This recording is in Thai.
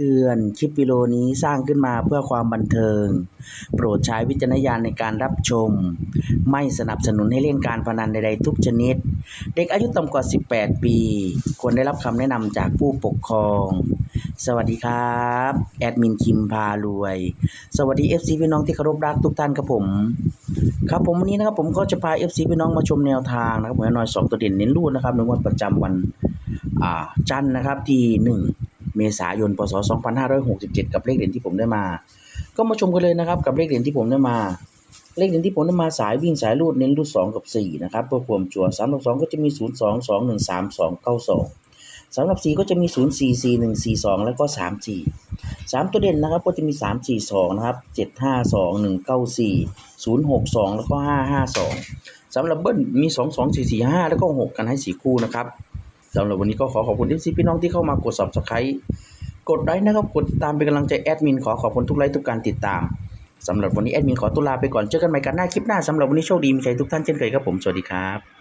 เตือนคลิปวิดีโอนี้สร้างขึ้นมาเพื่อความบันเทิง โปรดใช้วิจารณญาณในการรับชม ไม่สนับสนุนให้เล่นการพนันใดๆทุกชนิด เด็กอายุต่ำกว่า 18 ปี ควรได้รับคำแนะนำจากผู้ปกครอง สวัสดีครับ แอดมินคิมพารวย สวัสดี FC พี่น้องที่เคารพรักทุกท่านครับผม ครับผมวันนี้นะครับผมก็จะพา FC พี่น้องมาชมแนวทางนะครับผมให้หน่อย2ตัวเด่นเน้นรูดนะครับในงวดประจำวันจันทร์นะครับที่1 เมษายนพศ2567 กับเลขเด่นที่ผมได้มา ก็มาชมกันเลยนะครับกับเลขเด่นที่ผมได้มา เลขเด่นที่ผมได้มาสายวิ่งสายรูดเน้นรูด2 กับ 4 นะครับเพื่อความจั่ว3กับ2ก็จะมี 0 2 2 1 3 2 9 2สำหรับ 4 ก็จะมี 0 4 4 1 4 2 แล้วก็ 3 4 3 ตัวเด่นนะครับก็จะมี 3 4 2 นะครับ 7 5 2 1 9 4 0 6 2 แล้วก็ 5 5 2 สำหรับเบิ้ลมี 2 2 4 4 5 แล้วก็ 6 กันให้ 4 คู่นะครับ สำหรับวันนี้ก็ขอขอบคุณที่พี่น้องที่เข้ามากด subscribe กดไลค์นะครับ กดติดตามเป็นกำลังใจแอดมินขอขอบคุณทุกไลค์ทุกการติดตามสำหรับวันนี้แอดมินขอตุลาไปก่อนเจอกันใหม่กันหน้าคลิปหน้าสำหรับวันนี้โชคดีมีใจทุกท่านเช่นเคยครับผมสวัสดีครับ